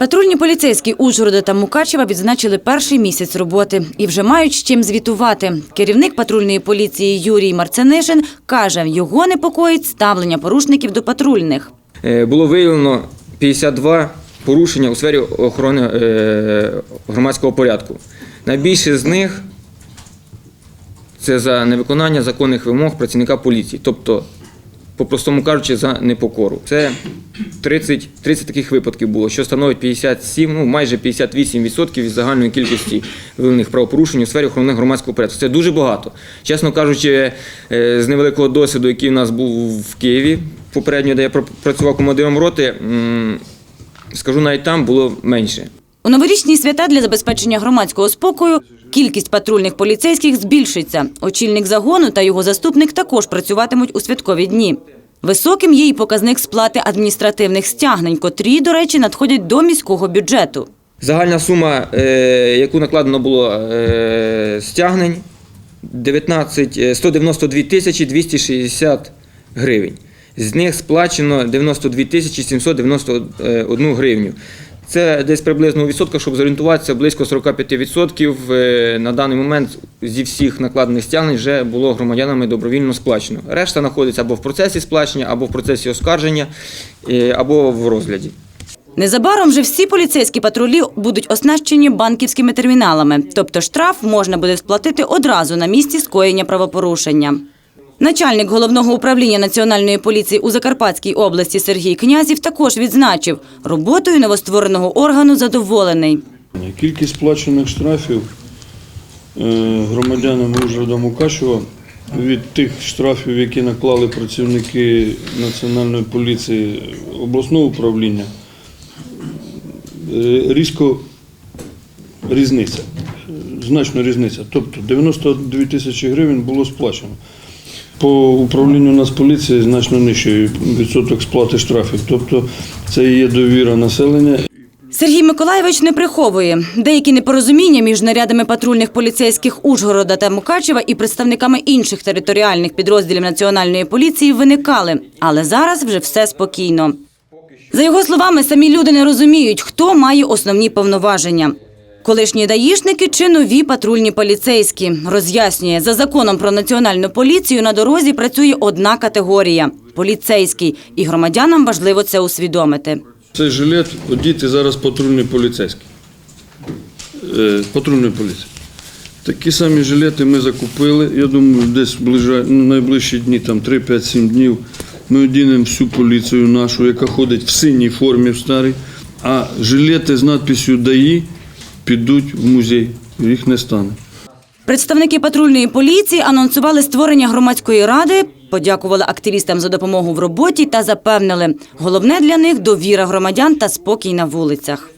Патрульні поліцейські Ужгорода та Мукачева відзначили перший місяць роботи і вже мають з чим звітувати. Керівник патрульної поліції Юрій Марценишин каже, його непокоїть ставлення порушників до патрульних. Е, Було виявлено 52 порушення у сфері охорони е, громадського порядку. Найбільше з них це за невиконання законних вимог працівника поліції, тобто, по-простому кажучи, за непокору. Це 30, 30 таких випадків було, що становить 57, ну майже 58% від загальної кількості виявлених правопорушень у сфері охорони громадського порядку. Це дуже багато. Чесно кажучи, е, з невеликого досвіду, який у нас був в Києві, попередньо, де я працював командиром роти, скажу, навіть там було менше. У новорічні свята для забезпечення громадського спокою кількість патрульних поліцейських збільшиться. Очільник загону та його заступник також працюватимуть у святкові дні. Високим є й показник сплати адміністративних стягнень, котрі, до речі, надходять до міського бюджету. Загальна сума, е, яку накладено було е, стягнень, 19, е, 192 тисячі 260 гривень. З них сплачено 92 тисячі 791 гривню. Це десь приблизно у відсотках, щоб зорієнтуватися, близько 45% е, на даний момент зі всіх накладених стягнень вже було громадянами добровільно сплачено. Решта знаходиться або в процесі сплачення, або в процесі оскарження, е, або в розгляді. Незабаром вже всі поліцейські патрулі будуть оснащені банківськими терміналами, тобто штраф можна буде сплатити одразу на місці скоєння правопорушення. Начальник головного управління національної поліції у Закарпатській області Сергій Князів також відзначив, роботою новоствореного органу задоволений. Кількість сплачених штрафів е, громадянам Ужгорода Мукачева від тих штрафів, які наклали працівники Національної поліції обласного управління, е, різко різниця, значно різниця. Тобто 92 тисячі гривень було сплачено. По управлінню Нацполіції значно нижчий відсоток сплати штрафів. Тобто це є довіра населення Сергій Миколаєвич не приховує. Деякі непорозуміння між нарядами патрульних поліцейських Ужгорода та Мукачева і представниками інших територіальних підрозділів Національної поліції виникали, але зараз вже все спокійно. За його словами, самі люди не розуміють, хто має основні повноваження. Колишні даїшники чи нові патрульні поліцейські роз'яснює, за законом про національну поліцію на дорозі працює одна категорія поліцейський, і громадянам важливо це усвідомити. Цей жилет одіти зараз патрульний поліцейський. Е, Патрульної поліції. Такі самі жилети ми закупили. Я думаю, десь ну, найближчі дні, там 3-5-7 днів, ми одінемо всю поліцію нашу, яка ходить в синій формі в старій, а жилети з надписю ДАІ підуть в музей. Їх не стане. Представники патрульної поліції анонсували створення громадської ради, подякували активістам за допомогу в роботі та запевнили, головне для них довіра громадян та спокій на вулицях.